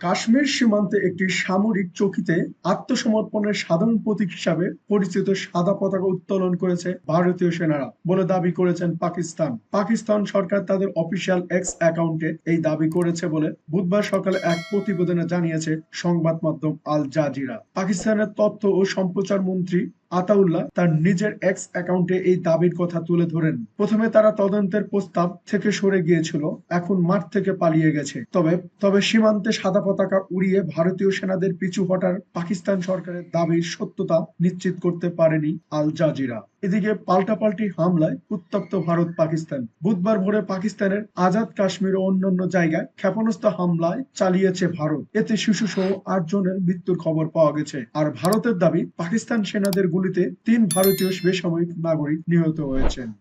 কাশ্মীর সীমান্তে একটি সামরিক চৌকিতে আত্মসমর্পণের সাধারণ প্রতীক হিসাবে পরিচিত সাদা পতাকা উত্তোলন করেছে ভারতীয় সেনারা বলে দাবি করেছেন পাকিস্তান। পাকিস্তান সরকার তাদের অফিসিয়াল এক্স অ্যাকাউন্টে এই দাবি করেছে বলে বুধবার সকালে এক প্রতিবেদনে জানিয়েছে সংবাদ মাধ্যম আল জাজিরা। পাকিস্তানের তথ্য ও সম্প্রচার মন্ত্রী আতাউল্লাহ তার নিজের এক্স অ্যাকাউন্টে এই দাবির কথা তুলে ধরেন। প্রথমে তারা তদন্তের প্রস্তাব থেকে সরে গিয়েছিল, এখন মাঠ থেকে পালিয়ে গেছে। তবে তবে সীমান্তে সাদা পতাকা উড়িয়ে ভারতীয় সেনাদের পিছু হটার পাকিস্তান সরকারের দাবির সত্যতা নিশ্চিত করতে পারেনি আল জাজিরা এদিকে পাল্টাপাল্টি হামলায় উত্তপ্ত ভারত পাকিস্তান। বুধবার ভোরে পাকিস্তানের আজাদ কাশ্মীর ও অন্যান্য জায়গায় ক্ষেপণাস্ত্র হামলায় চালিয়েছে ভারত। এতে শিশু সহ আট জনের মৃত্যুর খবর পাওয়া গেছে। আর ভারতের দাবি, পাকিস্তান সেনাদের গুলিতে তিন ভারতীয় বেসামরিক নাগরিক নিহত হয়েছেন।